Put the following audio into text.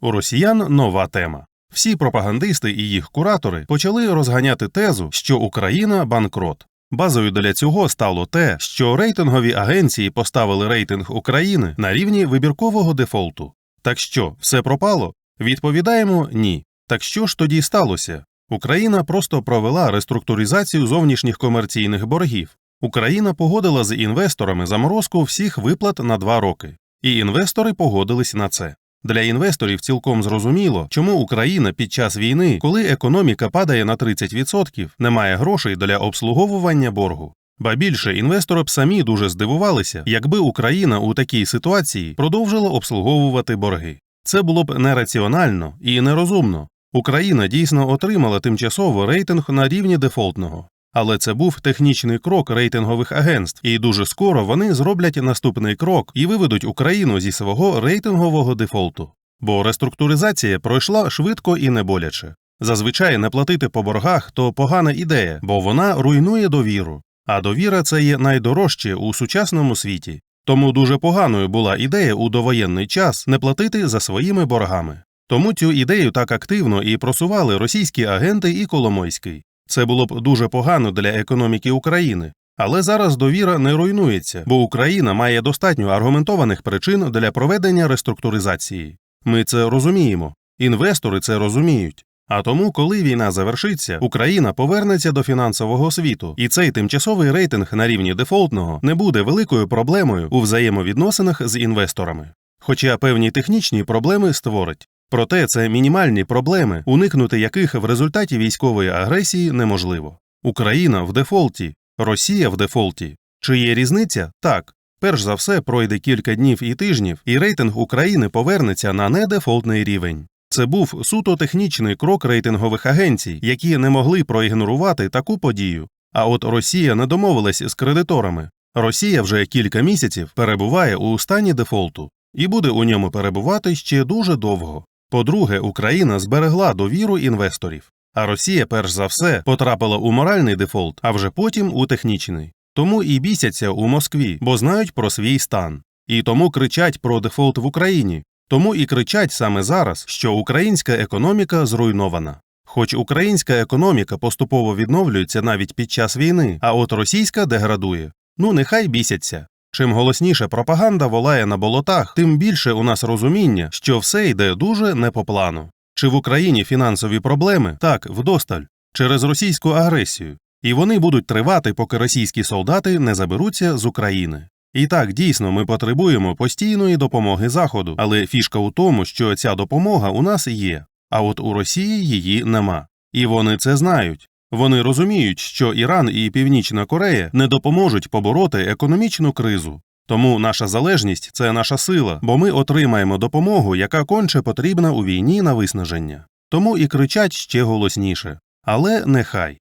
У росіян нова тема. Всі пропагандисти і їх куратори почали розганяти тезу, що Україна банкрот. Базою для цього стало те, що рейтингові агенції поставили рейтинг України на рівні вибіркового дефолту. Так що, все пропало? Відповідаємо ні. Так що ж тоді сталося? Україна просто провела реструктуризацію зовнішніх комерційних боргів. Україна погодила з інвесторами заморозку всіх виплат на два роки, і інвестори погодились на це. Для інвесторів цілком зрозуміло, чому Україна під час війни, коли економіка падає на 30%, не має грошей для обслуговування боргу. Ба більше інвестори б самі дуже здивувалися, якби Україна у такій ситуації продовжила обслуговувати борги. Це було б нераціонально і нерозумно. Україна дійсно отримала тимчасово рейтинг на рівні дефолтного. Але це був технічний крок рейтингових агентств, і дуже скоро вони зроблять наступний крок і виведуть Україну зі свого рейтингового дефолту. Бо реструктуризація пройшла швидко і не боляче. Зазвичай не платити по боргах то погана ідея, бо вона руйнує довіру. А довіра це є найдорожче у сучасному світі. Тому дуже поганою була ідея у довоєнний час не платити за своїми боргами. Тому цю ідею так активно і просували російські агенти і Коломойський. Це було б дуже погано для економіки України. Але зараз довіра не руйнується, бо Україна має достатньо аргументованих причин для проведення реструктуризації. Ми це розуміємо, інвестори це розуміють. А тому, коли війна завершиться, Україна повернеться до фінансового світу, і цей тимчасовий рейтинг на рівні дефолтного не буде великою проблемою у взаємовідносинах з інвесторами. Хоча певні технічні проблеми створить. Проте це мінімальні проблеми, уникнути яких в результаті військової агресії неможливо. Україна в дефолті, Росія в дефолті. Чи є різниця? Так. Перш за все пройде кілька днів і тижнів, і рейтинг України повернеться на недефолтний рівень. Це був суто технічний крок рейтингових агенцій, які не могли проігнорувати таку подію. А от Росія не домовилась з кредиторами. Росія вже кілька місяців перебуває у стані дефолту і буде у ньому перебувати ще дуже довго. По-друге, Україна зберегла довіру інвесторів, а Росія, перш за все, потрапила у моральний дефолт, а вже потім у технічний. Тому і бісяться у Москві, бо знають про свій стан. І тому кричать про дефолт в Україні. Тому і кричать саме зараз, що українська економіка зруйнована. Хоч українська економіка поступово відновлюється навіть під час війни, а от російська деградує. Ну нехай бісяться. Чим голосніше пропаганда волає на болотах, тим більше у нас розуміння, що все йде дуже не по плану. Чи в Україні фінансові проблеми? Так, вдосталь, через російську агресію. І вони будуть тривати, поки російські солдати не заберуться з України. І так, дійсно, ми потребуємо постійної допомоги Заходу, але фішка у тому, що ця допомога у нас є, а от у Росії її нема. І вони це знають. Вони розуміють, що Іран і Північна Корея не допоможуть побороти економічну кризу. Тому наша залежність це наша сила, бо ми отримаємо допомогу, яка конче потрібна у війні на виснаження. Тому і кричать ще голосніше. Але нехай.